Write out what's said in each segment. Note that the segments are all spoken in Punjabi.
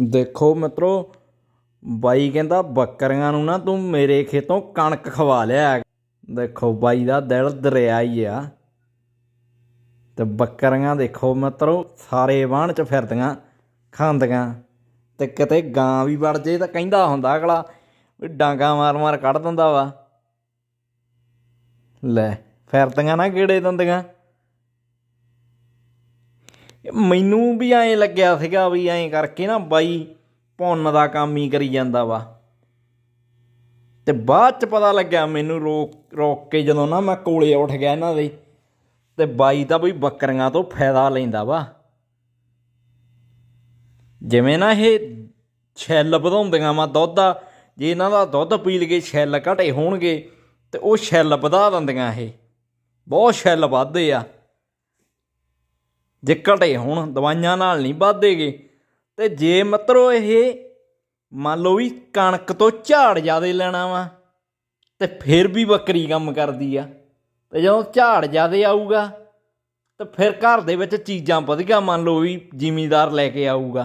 ਦੇਖੋ ਮਿੱਤਰੋ, ਬਾਈ ਕਹਿੰਦਾ, ਬੱਕਰੀਆਂ ਨੂੰ ਨਾ ਤੂੰ ਮੇਰੇ ਖੇਤੋਂ ਕਣਕ ਖਵਾ ਲਿਆ। ਦੇਖੋ ਬਾਈ ਦਾ ਦਿਲ ਦਰਿਆ ਹੀ ਆ। ਤੇ ਬੱਕਰੀਆਂ ਦੇਖੋ ਮਿੱਤਰੋ, ਸਾਰੇ ਵਾਹਣ ਚ ਫਿਰਦੀਆਂ, ਖਾਂਦੀਆਂ। ਤੇ ਕਿਤੇ ਗਾਂ ਵੀ ਵੜ ਜੇ ਤਾਂ ਕਹਿੰਦਾ ਹੁੰਦਾ ਅਗਲਾ ਵੀ ਡਾਂਗਾ ਮਾਰ ਮਾਰ ਕੱਢ ਦਿੰਦਾ ਵਾ। ਲੈ, ਫਿਰਦੀਆਂ ਨਾ ਕਿਹੜੇ ਦਿੰਦੀਆਂ। ਮੈਨੂੰ ਵੀ ਐਂ ਲੱਗਿਆ ਸੀਗਾ ਵੀ ਐਂ ਕਰਕੇ ਨਾ ਬਾਈ ਭੁੰਨ ਦਾ ਕੰਮ ਹੀ ਕਰੀ ਜਾਂਦਾ ਵਾ। ਤੇ ਬਾਅਦ ਚ ਪਤਾ ਲੱਗਿਆ ਮੈਨੂੰ ਰੋਕ ਰੋਕ ਕੇ ਜਦੋਂ ਨਾ ਮੈਂ ਕੋਲੇ ਉੱਠ ਗਿਆ ਇਹਨਾਂ ਦੇ, ਤੇ ਬਾਈ ਤਾਂ ਬਈ ਬੱਕਰੀਆਂ ਤੋਂ ਫਾਇਦਾ ਲੈਂਦਾ ਵਾ। ਜਿਵੇਂ ਨਾ ਇਹ ਛੈਲ ਵਧਾਉਂਦੀਆਂ ਵਾ ਦੁੱਧ ਦਾ ਜੇ ਇਹਨਾਂ ਦਾ ਦੁੱਧ ਪੀ ਲਗੇ ਛੈਲ ਘਟੇ ਹੋਣਗੇ, ਤੇ ਉਹ ਛੈਲ ਵਧਾ ਦਿੰਦੀਆਂ ਇਹ। ਬਹੁਤ ਛੈਲ ਵੱਧਦੇ ਆ। ਜੇ ਘਟੇ ਹੁਣ, ਦਵਾਈਆਂ ਨਾਲ ਨਹੀਂ ਵੱਧਦੇਗੇ ਤੇ ਜੇ ਮਤਰੋ ਇਹ ਮੰਨ ਲਓ ਵੀ ਕਣਕ ਤੋਂ ਝਾੜ ਜ਼ਿਆਦਾ ਲੈਣਾ ਵਾ, ਤੇ ਫਿਰ ਵੀ ਬੱਕਰੀ ਕੰਮ ਕਰਦੀ ਆ। ਤੇ ਜਦੋਂ ਝਾੜ ਜ਼ਿਆਦਾ ਆਊਗਾ, ਤੇ ਫਿਰ ਘਰ ਦੇ ਵਿੱਚ ਚੀਜ਼ਾਂ ਵਧੀਆ ਮੰਨ ਲਓ ਵੀ ਜ਼ਿਮੀਦਾਰ ਲੈ ਕੇ ਆਊਗਾ।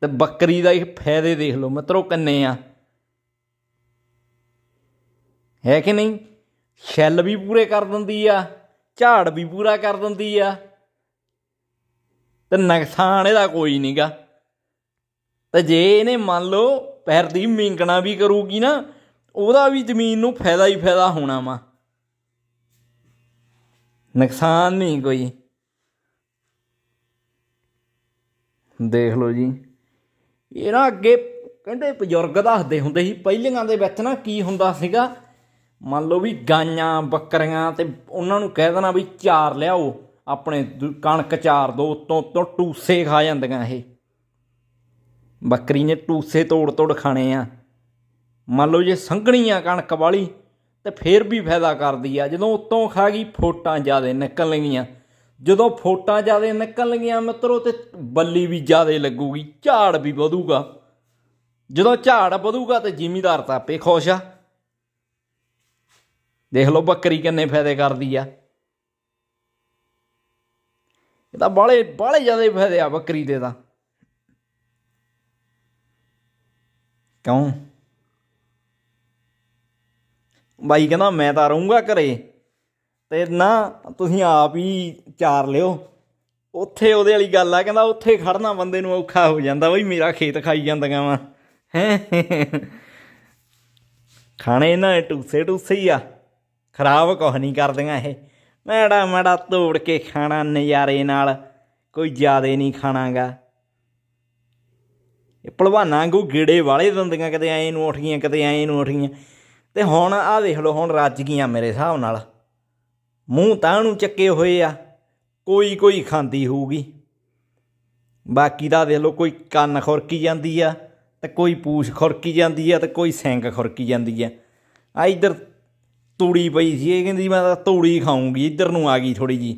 ਤੇ ਬੱਕਰੀ ਦਾ ਇਹ ਫਾਇਦੇ ਦੇਖ ਲਓ, ਮਤਰੋ ਕਿੰਨੇ ਆ। ਹੈ ਕਿ ਨਹੀਂ? ਛੈਲ ਵੀ ਪੂਰੇ ਕਰ ਦਿੰਦੀ ਆ, ਝਾੜ ਵੀ ਪੂਰਾ ਕਰ ਦਿੰਦੀ ਆ। ਤੇ ਨੁਕਸਾਨ ਇਹਦਾ ਕੋਈ ਨਹੀਂਗਾ ਤੇ ਜੇ ਇਹਨੇ ਮੰਨ ਲਓ ਪੈਰ ਦੀ ਮਿੰਗਣਾ ਵੀ ਕਰੂਗੀ ਨਾ, ਉਹਦਾ ਵੀ ਜ਼ਮੀਨ ਨੂੰ ਫਾਇਦਾ ਹੀ ਫਾਇਦਾ ਹੋਣਾ ਵਾ। ਨੁਕਸਾਨ ਨਹੀਂ ਕੋਈ। ਦੇਖ ਲਓ ਜੀ। ਇਹ ਨਾ ਅੱਗੇ ਕਹਿੰਦੇ ਬਜ਼ੁਰਗ ਦੱਸਦੇ ਹੁੰਦੇ ਸੀ, ਪਹਿਲੀਆਂ ਦੇ ਵਿੱਚ ਨਾ ਕੀ ਹੁੰਦਾ ਸੀਗਾ, ਮੰਨ ਲਓ ਵੀ ਗਾਈਆਂ, ਬੱਕਰੀਆਂ ਤੇ ਉਹਨਾਂ ਨੂੰ ਕਹਿ ਦੇਣਾ ਵੀ ਚਾਰ ਲਿਆਓ। ਆਪਣੇ ਦੂ- ਕਣਕ ਚਾਰ ਦੋ ਉੱਤੋਂ ਤੋਂ ਟੂਸੇ ਖਾ ਜਾਂਦੀਆਂ ਇਹ। ਬੱਕਰੀ ਨੇ ਟੂਸੇ ਤੋੜ ਤੋੜ ਖਾਣੇ ਆ। ਮੰਨ ਲਓ ਜੇ ਸੰਘਣੀ ਆ ਕਣਕ ਵਾਲੀ, ਤੇ ਫੇਰ ਵੀ ਫਾਇਦਾ ਕਰਦੀ ਆ। ਜਦੋਂ ਉੱਤੋਂ ਖਾ ਗਈ, ਫੋਟਾਂ ਜ਼ਿਆਦੇ ਨਿਕਲਣਗੀਆਂ। ਜਦੋਂ ਫੋਟਾਂ ਜ਼ਿਆਦੇ ਨਿਕਲਣਗੀਆਂ ਮਿੱਤਰੋ, ਤੇ ਬੱਲੀ ਵੀ ਜ਼ਿਆਦੇ ਲੱਗੂਗੀ, ਝਾੜ ਵੀ ਵਧੂਗਾ। ਜਦੋਂ ਝਾੜ ਵਧੂਗਾ, ਤੇ ਜ਼ਿਮੀਦਾਰ ਤਾਂ ਆਪੇ ਖੁਸ਼ ਆ। ਦੇਖ ਲਓ ਬੱਕਰੀ ਕਿੰਨੇ ਫਾਇਦੇ ਕਰਦੀ ਆ। ਇਹ ਤਾਂ ਬਾਲੇ ਬਾਲੇ ਜ਼ਿਆਦਾ ਫਾਇਦੇ ਆ ਬੱਕਰੀ ਦੇ ਤਾਂ। ਕਿਉਂ? ਬਾਈ ਕਹਿੰਦਾ, ਮੈਂ ਤਾਂ ਰਹੂੰਗਾ ਘਰੇ ਤੇ ਨਾ ਤੁਸੀਂ ਆਪ ਹੀ ਚਾਰ ਲਿਓ। ਉੱਥੇ ਉਹਦੇ ਵਾਲੀ ਗੱਲ ਆ, ਕਹਿੰਦਾ ਉੱਥੇ ਖੜਨਾ ਬੰਦੇ ਨੂੰ ਔਖਾ ਹੋ ਜਾਂਦਾ ਬਈ, ਮੇਰਾ ਖੇਤ ਖਾਈ ਜਾਂਦੀਆਂ ਵਾ। ਹੈ? ਖਾਣੇ ਇਹਨਾਂ ਟੂਸੇ ਟੂਸੇ ਹੀ ਆ। ਖਰਾਬ ਕੁਛ ਨਹੀਂ ਕਰਦੀਆਂ ਇਹ। ਮੈੜਾ ਮੈੜਾ ਤੋੜ ਕੇ ਖਾਣਾ ਨਜ਼ਾਰੇ ਨਾਲ। ਕੋਈ ਜ਼ਿਆਦੇ ਨਹੀਂ ਖਾਣਾਗਾ। ਇਹ ਭਲਵਾਨਾਂ ਵਾਂਗੂ ਗੇੜੇ ਵਾਲੇ ਦਿੰਦੀਆਂ ਕਦੇ ਐਂ ਨੂੰ ਉੱਠ ਗਈਆਂ ਕਦੇ ਐਂ ਨੂੰ ਉੱਠ ਗਈਆਂ ਤੇ ਹੁਣ ਆਹ ਦੇਖ ਲਓ, ਹੁਣ ਰੱਜ ਗਈਆਂ ਮੇਰੇ ਹਿਸਾਬ ਨਾਲ। ਮੂੰਹ ਤਾਂ ਨੂੰ ਚੱਕੇ ਹੋਏ ਆ। ਕੋਈ ਕੋਈ ਖਾਂਦੀ ਹੋਊਗੀ। ਬਾਕੀ ਦਾ ਦੇਖ ਲਓ, ਕੋਈ ਕੰਨ ਖੁਰਕੀ ਜਾਂਦੀ ਆ, ਤੇ ਕੋਈ ਪੂਛ ਖੁਰਕੀ ਜਾਂਦੀ ਆ, ਤੇ ਕੋਈ ਸਿੰਗ ਖੁਰਕੀ ਜਾਂਦੀ ਆ। ਆ ਇੱਧਰ ਤੂੜੀ ਪਈ ਸੀ, ਇਹ ਕਹਿੰਦੀ ਮੈਂ ਤਾਂ ਤੂੜੀ ਖਾਊਂਗੀ, ਇੱਧਰ ਨੂੰ ਆ ਗਈ ਥੋੜੀ ਜੀ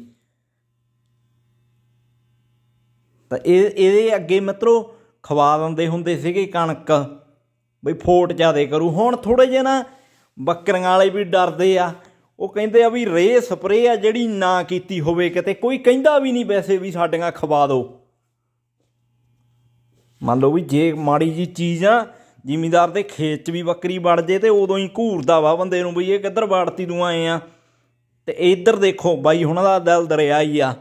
ਤਾਂ ਇਹ, ਇਹਦੇ ਅੱਗੇ ਮਿੱਤਰੋ ਖਵਾ ਦਿੰਦੇ ਹੁੰਦੇ ਸੀਗੇ ਕਣਕ, ਬਈ ਫੋਟ ਜ਼ਿਆਦੇ ਕਰੂ। ਹੁਣ ਥੋੜੇ ਜਿਹੇ ਨਾ ਬੱਕਰੀਆਂ ਵਾਲੇ ਵੀ ਡਰਦੇ ਆ। ਉਹ ਕਹਿੰਦੇ ਆ ਵੀ ਰੇ ਸਪਰੇ ਆ ਜਿਹੜੀ ਨਾ ਕੀਤੀ ਹੋਵੇ ਕਿਤੇ। ਕੋਈ ਕਹਿੰਦਾ ਵੀ ਨਹੀਂ ਵੈਸੇ ਵੀ ਸਾਡੀਆਂ ਖਵਾ ਦਿਓ ਮੰਨ ਲਓ ਵੀ ਜੇ ਮਾੜੀ ਜੀ ਚੀਜ਼ ਆ ਜ਼ਿਮੀਦਾਰ ਦੇ ਖੇਤ 'ਚ ਵੀ ਬੱਕਰੀ ਵੜ ਜੇ ਤੇ ਉਦੋਂ ਹੀ ਘੂਰਦਾ ਵਾ ਬੰਦੇ ਨੂੰ ਬਈ ਇਹ ਕਿੱਧਰ ਵੜਤੀ ਤੂੰ ਆਏ ਆ। ਤੇ ਇੱਧਰ ਦੇਖੋ ਬਾਈ ਉਹਨਾਂ ਦਾ ਦਿਲ ਦਰਿਆ ਹੀ ਆ।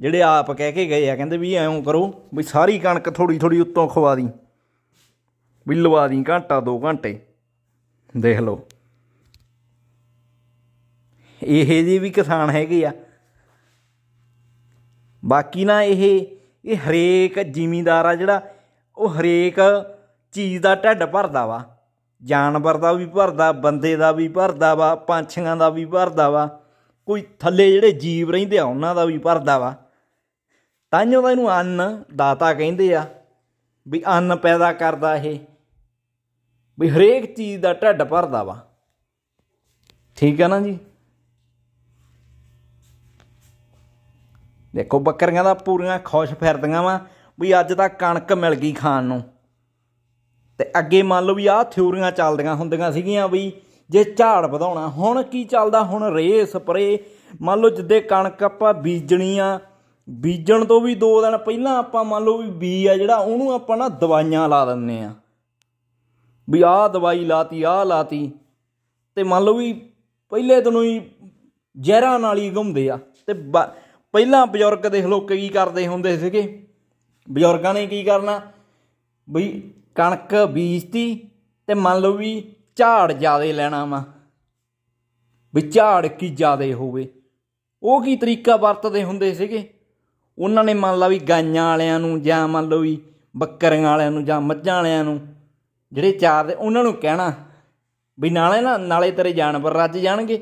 ਜਿਹੜੇ ਆਪ ਕਹਿ ਕੇ ਗਏ ਆ, ਕਹਿੰਦੇ ਵੀ ਐਂ ਕਰੋ ਵੀ ਸਾਰੀ ਕਣਕ ਥੋੜੀ ਥੋੜੀ ਉੱਤੋਂ ਖਵਾ ਦੀ। ਵੀ ਲਵਾ ਦੀ ਘੰਟਾ 2 ਘੰਟੇ। ਦੇਖ ਲਓ। ਇਹ ਜੀ ਵੀ ਕਿਸਾਨ ਹੈਗੇ ਆ। ਬਾਕੀ ਨਾ ਇਹ ਇਹ ਹਰੇਕ ਜ਼ਿਮੀਂਦਾਰ ਆ ਜਿਹੜਾ, ਉਹ ਹਰੇਕ ਚੀਜ਼ ਦਾ ਢਿੱਡ ਭਰਦਾ ਵਾ, ਜਾਨਵਰ ਦਾ ਵੀ ਭਰਦਾ, ਬੰਦੇ ਦਾ ਵੀ ਭਰਦਾ ਵਾ, ਪੰਛੀਆਂ ਦਾ ਵੀ ਭਰਦਾ ਵਾ, ਕੋਈ ਥੱਲੇ ਜਿਹੜੇ ਜੀਵ ਰਹਿੰਦੇ ਆ, ਉਹਨਾਂ ਦਾ ਵੀ ਭਰਦਾ ਵਾ। ਤਾਂ ਦਾ ਇਹਨੂੰ ਅੰਨ ਦਾਤਾ ਕਹਿੰਦੇ ਆ, ਵੀ ਅੰਨ ਪੈਦਾ ਕਰਦਾ ਇਹ, ਵੀ ਹਰੇਕ ਚੀਜ਼ ਦਾ ਢਿੱਡ ਭਰਦਾ ਵਾ। ਠੀਕ ਹੈ ਨਾ ਜੀ? ਦੇਖੋ ਬੱਕਰੀਆਂ ਦਾ ਪੂਰੀਆਂ ਖੁਸ਼ ਫਿਰਦੀਆਂ ਵਾ, ਵੀ ਅੱਜ ਤਾਂ ਕਣਕ ਮਿਲ ਗਈ ਖਾਣ ਨੂੰ। ਤੇ ਅੱਗੇ ਮੰਨ ਲਓ ਵੀ ਆਹ ਥਿਊਰੀਆਂ ਚੱਲਦੀਆਂ ਹੁੰਦੀਆਂ ਸੀਗੀਆਂ ਵੀ ਜੇ ਝਾੜ ਵਧਾਉਣਾ, ਹੁਣ ਕੀ ਚੱਲਦਾ? ਹੁਣ ਰੇ ਸਪਰੇ ਮੰਨ ਲਓ ਜਿੱਦੇ ਕਣਕ ਆਪਾਂ ਬੀਜਣੀ ਆ, ਬੀਜਣ ਤੋਂ ਵੀ 2 ਦਿਨ ਪਹਿਲਾਂ ਆਪਾਂ ਮੰਨ ਲਓ ਵੀ ਬੀ ਆ ਜਿਹੜਾ, ਉਹਨੂੰ ਆਪਾਂ ਨਾ ਦਵਾਈਆਂ ਲਾ ਦਿੰਨੇ ਆ। ਵੀ ਆਹ ਦਵਾਈ ਲਾਤੀ, ਆਹ ਲਾਤੀ। ਤੇ ਮੰਨ ਲਓ ਵੀ ਪਹਿਲੇ ਦਿਨੋਂ ਹੀ ਜ਼ਹਿਰਾਂ ਨਾਲ ਹੀ ਘੁੰਮਦੇ ਆ। ਤੇ ਬ- ਪਹਿਲਾਂ ਬਜ਼ੁਰਗ ਦੇਖ ਲਓ ਕੀ ਕਰਦੇ ਹੁੰਦੇ ਸੀਗੇ? ਬਜ਼ੁਰਗਾਂ ਨੇ ਕੀ ਕਰਨਾ? ਬਈ ਕਣਕ ਬੀਜਤੀ ਤੇ ਮੰਨ ਲਓ ਵੀ ਝਾੜ ਜ਼ਿਆਦੇ ਲੈਣਾ ਵਾ, ਵੀ ਝਾੜ ਕੀ ਜ਼ਿਆਦੇ ਹੋਵੇ। ਉਹ ਕੀ ਤਰੀਕਾ ਵਰਤਦੇ ਹੁੰਦੇ ਸੀਗੇ? ਉਹਨਾਂ ਨੇ ਮੰਨ ਲਾ ਵੀ ਗਾਈਆਂ ਵਾਲਿਆਂ ਨੂੰ ਜਾਂ ਮੰਨ ਲਓ ਵੀ ਬੱਕਰੀਆਂ ਵਾਲਿਆਂ ਨੂੰ ਜਾਂ ਮੱਝਾਂ ਵਾਲਿਆਂ ਨੂੰ, ਜਿਹੜੇ ਚਾਰ ਦੇ, ਉਹਨਾਂ ਨੂੰ ਕਹਿਣਾ ਵੀ ਨਾਲੇ ਨਾ, ਨਾਲੇ ਤੇਰੇ ਜਾਨਵਰ ਰੱਜ ਜਾਣਗੇ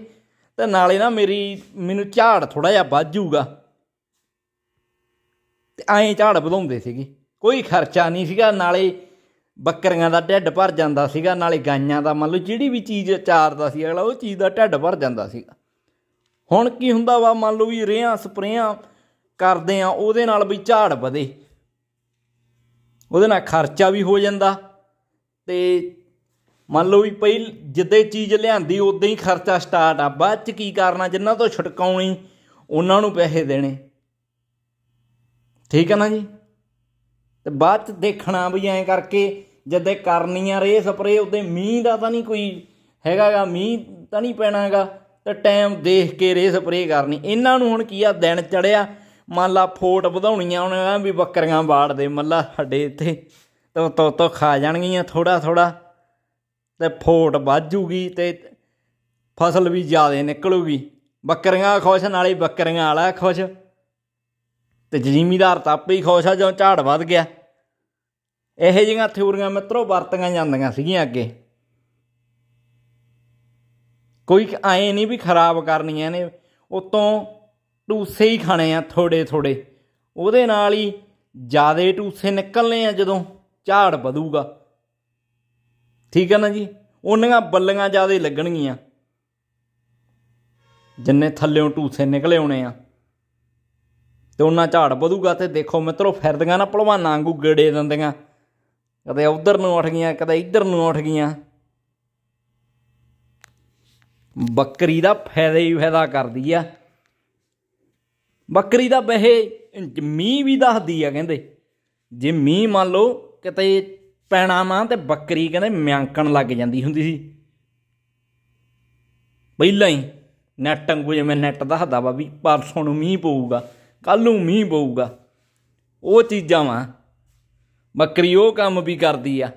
ਤੇ ਨਾਲੇ ਨਾ ਮੇਰੀ, ਮੈਨੂੰ ਝਾੜ ਥੋੜਾ ਜਿਹਾ ਵੱਧ ਜਾਊਗਾ। ਤੇ ਐਂ ਝਾੜ ਵਧਾਉਂਦੇ ਸੀਗੇ। ਕੋਈ ਖਰਚਾ ਨਹੀਂ ਸੀਗਾ, ਨਾਲੇ ਬੱਕਰੀਆਂ ਦਾ ਢਿੱਡ ਭਰ ਜਾਂਦਾ ਸੀਗਾ, ਨਾਲੇ ਗਾਈਆਂ ਦਾ ਮੰਨ ਲਓ ਜਿਹੜੀ ਵੀ ਚੀਜ਼ ਚਾਰਦਾ ਸੀ, ਅਗਲਾ ਉਹ ਚੀਜ਼ ਦਾ ਢਿੱਡ ਭਰ ਜਾਂਦਾ ਸੀਗਾ। ਹੁਣ ਕੀ ਹੁੰਦਾ ਵਾ, ਮੰਨ ਲਓ ਵੀ ਰੇਹਾਂ, ਸਪਰੇਆਂ ਕਰਦੇ ਆ, ਉਹਦੇ ਨਾਲ ਵੀ ਝਾੜ ਵਧੇ। ਉਹਦੇ ਨਾਲ ਖਰਚਾ ਵੀ ਹੋ ਜਾਂਦਾ। ਤੇ ਮੰਨ ਲਓ ਵੀ ਪਹਿਲ ਜਿੱਦੇ ਚੀਜ਼ ਲਿਆਂਦੀ ਉਦਾਂ ਹੀ ਖਰਚਾ ਸਟਾਰਟ ਆ। ਬਾਅਦ ਚ ਕੀ ਕਰਨਾ, ਜਿੰਨਾਂ ਤੋਂ ਛਟਕਾਉਣੀ, ਉਹਨਾਂ ਨੂੰ ਪੈਸੇ ਦੇਣੇ। ਠੀਕ ਹੈ ਨਾ ਜੀ? ਤੇ ਬਾਅਦ ਚ ਦੇਖਣਾ ਵੀ ਐਂ ਕਰਕੇ ਜਦੇ ਕਰਨੀ ਆ ਰੇ ਸਪਰੇ, ਉਹਦੇ ਮੀਂਹ ਦਾ ਤਾਂ ਨਹੀਂ ਕੋਈ ਹੈਗਾਗਾ, ਮੀਂਹ ਤਾਂ ਨਹੀਂ ਪੈਣਾਗਾ, ਤੇ ਟਾਈਮ ਦੇਖ ਕੇ ਰੇ ਸਪਰੇ ਕਰਨੀ। ਇਹਨਾਂ ਨੂੰ ਹੁਣ ਕੀ ਆ, ਦਿਨ ਚੜਿਆ, ਮੰਨ ਲਾ ਫੋਟ ਵਧਾਉਣੀਆਂ, ਉਹਨਾਂ ਵੀ ਬੱਕਰੀਆਂ ਬਾੜਦੇ ਮੱਲਾ ਸਾਡੇ ਇੱਥੇ, ਤੋ ਤੋ ਤੋ ਖਾ ਜਾਣਗੀਆਂ ਥੋੜਾ ਥੋੜਾ ਤੇ ਫੋਟ ਵੱਜੂਗੀ ਤੇ ਫਸਲ ਵੀ ਜ਼ਿਆਦਾ ਨਿਕਲੂਗੀ। ਬੱਕਰੀਆਂ ਖੁਸ਼, ਨਾਲੇ ਬੱਕਰੀਆਂ ਵਾਲਾ ਖੁਸ਼। ਤੇ ਜ਼ਿਮੀਦਾਰ ਤਾਂ ਆਪੇ ਹੀ ਖੁਸ਼ ਆ, ਜਦੋਂ ਝਾੜ ਵੱਧ ਗਿਆ। ਇਹੋ ਜਿਹੀਆਂ ਥਿਊਰੀਆਂ ਮਿੱਤਰੋ ਵਰਤੀਆਂ ਜਾਂਦੀਆਂ ਸੀਗੀਆਂ ਅੱਗੇ। ਕੋਈ ਐਂ ਨਹੀਂ ਵੀ ਖਰਾਬ ਕਰਨੀਆਂ ਨੇ, ਉਤੋਂ ਟੂਸੇ ਹੀ ਖਾਣੇ ਆ ਥੋੜੇ ਥੋੜੇ। ਉਹਦੇ ਨਾਲ ਹੀ ਜਿਆਦੇ ਟੂਸੇ ਨਿਕਲਨੇ ਆ ਜਦੋਂ ਝਾੜ ਵਧੂਗਾ। ਠੀਕ ਹੈ ਨਾ ਜੀ? ਉਹਨੀਆਂ ਬੱਲੀਆਂ ਜਿਆਦੇ ਲੱਗਣਗੀਆਂ। ਜਿੰਨੇ ਥੱਲਿਓਂ ਟੂਸੇ ਨਿਕਲੇ ਆਉਣੇ ਆ। ਤੇ ਉਹਨਾਂ ਝਾੜ ਵਧੂਗਾ ਤੇ ਦੇਖੋ ਮਿੱਤਰੋ ਫਿਰਦੀਆਂ ਨਾ ਭਲਵਾਨਾਂ ਵਾਂਗੂ ਗੇੜੇ ਦਿੰਦੀਆਂ। ਕਦੇ ਉਧਰ ਨੂੰ ਉੱਠ ਗਈਆਂ, ਕਦੇ ਇੱਧਰ ਨੂੰ ਉੱਠ ਗਈਆਂ। ਬੱਕਰੀ ਦਾ ਫਾਇਦਾ ਹੀ ਫਾਇਦਾ ਕਰਦੀ ਆ। ਬੱਕਰੀ ਦਾ ਵੈਸੇ ਮੀਂਹ ਵੀ ਦੱਸਦੀ ਆ ਕਹਿੰਦੇ। ਜੇ ਮੀਂਹ ਮੰਨ ਲਓ ਕਿਤੇ ਪੈਣਾ ਮਾਂ ਤੇ ਬੱਕਰੀ ਕਹਿੰਦੇ ਮਿਆਂਕਣ ਲੱਗ ਜਾਂਦੀ ਹੁੰਦੀ ਸੀ। ਪਹਿਲਾਂ ਹੀ ਨੈਟ ਵਾਂਗੂ ਜਿਵੇਂ ਨੈਟ ਦੱਸਦਾ ਵਾ ਵੀ ਪਰਸੋਂ ਨੂੰ ਮੀਂਹ ਪਊਗਾ। ਕੱਲ ਨੂੰ ਮੀਂਹ ਪਊਗਾ। ਉਹ ਚੀਜ਼ਾਂ ਵਾ। ਬੱਕਰੀ ਉਹ ਕੰਮ ਵੀ ਕਰਦੀ ਆ।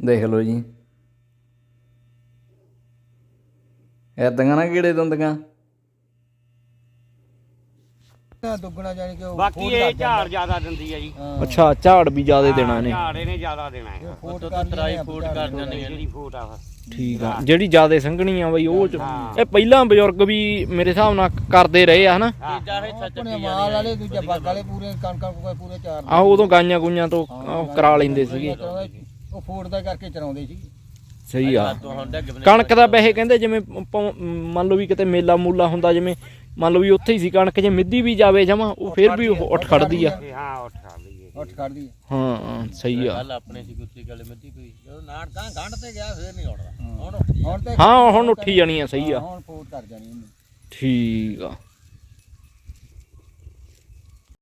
ਦੇਖ ਲਓ ਜੀ। ਐਦਾਂ ਨਾ ਕਿਹੜੇ ਦੰਦੀਆਂ ਦੁੱਗਣਾ ਜਾਨੀ ਕਿ ਉਹ ਬਾਕੀ ਇਹ ਝਾੜ ਜ਼ਿਆਦਾ ਦਿੰਦੀ ਹੈ ਜੀ। ਅੱਛਾ ਝਾੜ ਵੀ ਜ਼ਿਆਦਾ ਦੇਣਾ ਨੇ ਝਾੜ ਇਹਨੇ ਜ਼ਿਆਦਾ ਦੇਣਾ ਹੈ। ਫੋਟ ਕਰ ਤਰਾਈ ਫੋਟ ਕਰ ਜਾਂਦੀ ਜਿਹੜੀ ਫੂਟ ਆ। ਠੀਕ ਆ। ਜਿਹੜੀ ਜ਼ਿਆਦਾ ਸੰਘਣੀ ਆ ਬਈ ਉਹ ਚ ਇਹ ਪਹਿਲਾਂ ਬਜ਼ੁਰਗ ਵੀ ਮੇਰੇ ਹਿਸਾਬ ਨਾਲ ਕਰਦੇ ਰਹੇ ਆ ਹਨਾ? ਆਪਣੇ ਮਾਲ ਵਾਲੇ ਦੂਜੇ ਬੱਗ ਵਾਲੇ ਪੂਰੇ ਕਣਕਾਂ ਕੋਈ ਪੂਰੇ ਚਾਰ ਆਹੋ ਉਦੋਂ ਗਾਈਆਂ ਗੁਈਆਂ ਤੋਂ ਉਹ ਕਰਾ ਲੈਂਦੇ ਸੀਗੇ। ਉਹ ਫੋਟ ਦਾ ਕਰਕੇ ਚਲਾਉਂਦੇ ਸੀ। ਸਹੀ ਆ। ਕਣਕ ਦਾ ਵੈਸੇ ਕਹਿੰਦੇ ਜਿਵੇਂ ਮੰਨ ਲਓ ਵੀ ਕਿਤੇ ਮੇਲਾ ਮੂਲਾ ਹੁੰਦਾ ਜਿਵੇਂ ਮੰਨ ਲਓ ਵੀ ਉੱਥੇ ਹੀ ਸੀ ਕਣਕ ਜੇ ਮਿੱਦੀ ਵੀ ਜਾਵੇ ਜਮਾ ਉਹ ਫਿਰ ਵੀ ਉਹ ਉੱਠ ਖੜਦੀ ਆ। ਹਾਂ ਉੱਠ ਲਈਏ ਉੱਠ ਕੱਢਦੀ ਹਾਂ। ਹਾਂ, ਸਹੀ ਆ। ਆਪਣੇ ਸੀ ਕੁੱਤੀ ਗੱਲ ਮਿੱਤੀ ਕੋਈ। ਜਦੋਂ ਨਾੜ ਗਾਂ ਗੰਢ ਤੇ ਗਿਆ ਫੇਰ ਨਹੀਂ ਉੱਠਦਾ। ਹੁਣ ਹੁਣ ਤੇ ਹਾਂ ਹੁਣ ਉੱਠੀ ਜਾਣੀ ਆ ਸਹੀ ਆ। ਹੁਣ ਫੋਟ ਕਰ ਜਾਣੀ ਉਹਨੇ। ਠੀਕ ਆ।